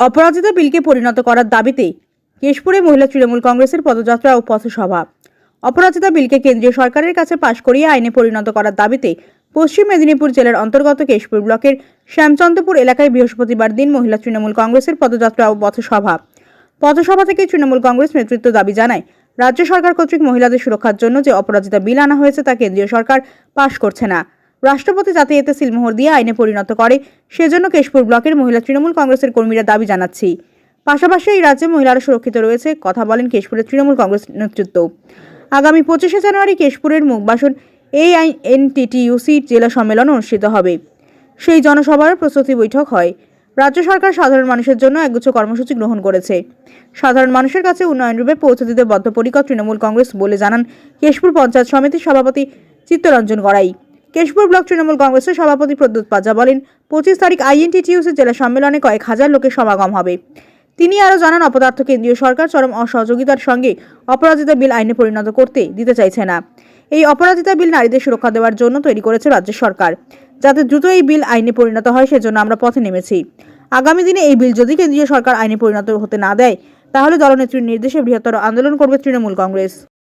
অপরাজিতা বিলকে পরিণত করার দাবিতে কেশপুরে মহিলা তৃণমূল কংগ্রেসের পদযাত্রা ও পথসভা। অপরাজিতা বিলকে কেন্দ্রীয় সরকারের কাছে পাশ করিয়ে আইনে পরিণত করার দাবিতে পশ্চিম মেদিনীপুর জেলার অন্তর্গত কেশপুর ব্লকের শ্যামচন্দ্রপুর এলাকায় বৃহস্পতিবার দিন মহিলা তৃণমূল কংগ্রেসের পদযাত্রা ও পথসভা। পথসভা থেকে তৃণমূল কংগ্রেস নেতৃত্ব দাবি জানায়, রাজ্য সরকার কর্তৃক মহিলাদের সুরক্ষার জন্য যে অপরাজিতা বিল আনা হয়েছে তা কেন্দ্রীয় সরকার পাশ করছে না। রাষ্ট্রপতি যাতে এতে সিলমোহর দিয়ে আইনে পরিণত করে। সেজন্য কেশপুর ব্লকের মহিলা তৃণমূল কংগ্রেসের কর্মীরা দাবি জানাচ্ছি। পাশাপাশি এই রাজ্যে মহিলারা সুরক্ষিত রয়েছে, কথা বলেন কেশপুরের তৃণমূল কংগ্রেস নেতৃত্ব। আগামী পঁচিশে জানুয়ারি কেশপুরের মুখবাসন এই এনটিটিইউসি জেলা সম্মেলন অনুষ্ঠিত হবে। সেই জনসভার প্রস্তুতি বৈঠক হয়। রাজ্য সরকার সাধারণ মানুষের জন্য একগুচ্ছ কর্মসূচি গ্রহণ করেছে। সাধারণ মানুষের কাছে উন্নয়ন রূপে পৌঁছে দিতে বদ্ধপরিকর তৃণমূল কংগ্রেস বলে জানান কেশপুর পঞ্চায়েত সমিতির সভাপতি চিত্তরঞ্জন গড়াই। কেশপুর ব্লক তৃণমূল কংগ্রেসের সভাপতি প্রদ্যুৎ পাজা বলেন, পঁচিশ তারিখ আইএনটিটিউসি জেলা সম্মেলনে কয়েক হাজার লোকের সমাগম হবে। তিনি আরও জানান, অপদার্থ কেন্দ্রীয় সরকার চরম অসহযোগিতার সঙ্গে অপরাজিতা বিল আইনে পরিণত করতে দিতে চাইছে না। এই অপরাজিতা বিল নারীদের সুরক্ষা দেওয়ার জন্য তৈরি করেছে রাজ্য সরকার। যাতে দ্রুত এই বিল আইনে পরিণত হয় সেজন্য আমরা পথে নেমেছি। আগামী দিনে এই বিল যদি কেন্দ্রীয় সরকার আইনে পরিণত হতে না দেয়, তাহলে দলনেত্রীর নির্দেশে বৃহত্তর আন্দোলন করবে তৃণমূল কংগ্রেস।